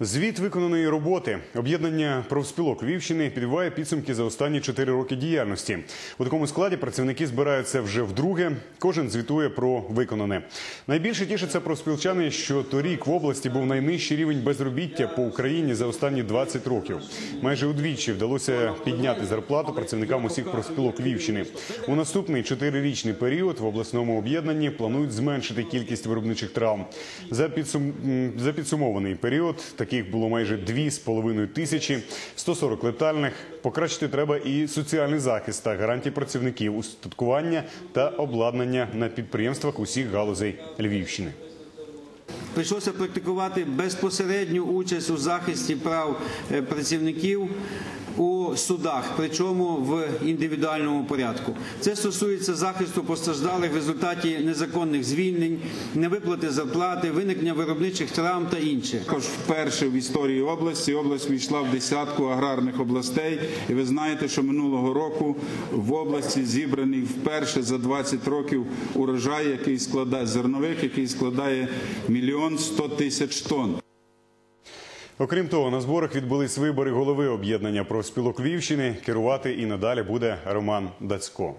Звіт виконаної роботи об'єднання профспілок Львівщини підбиває підсумки за останні чотири роки діяльності. У такому складі працівники збираються вже вдруге. Кожен звітує про виконане. Найбільше тішаться профспілчани, що торік в області був найнижчий рівень безробіття по Україні за останні 20 років. Майже удвічі вдалося підняти зарплату працівникам усіх профспілок Львівщини. У наступний чотирирічний період в обласному об'єднанні планують зменшити кількість виробничих травм. За підсум... за підсумований період таких було майже 2,5 тисячі, 140 летальних. Покращити треба і соціальний захист та гарантії працівників, устаткування та обладнання на підприємствах усіх галузей Львівщини. Прийшлося практикувати безпосередню участь у захисті прав працівників працівників судах, причому в індивідуальному порядку. Це стосується захисту постраждалих в результаті незаконних звільнень, невиплати зарплати, виникнення виробничих травм та інше. Також вперше в історії області область війшла в десятку аграрних областей. І ви знаєте, що минулого року в області зібраний вперше за 20 років урожай, який складає зерновик, який складає мільйон сто тисяч тонн. Окрім того, на зборах відбулись вибори голови об'єднання профспілок Львівщини. Керувати і надалі буде Роман Дацько.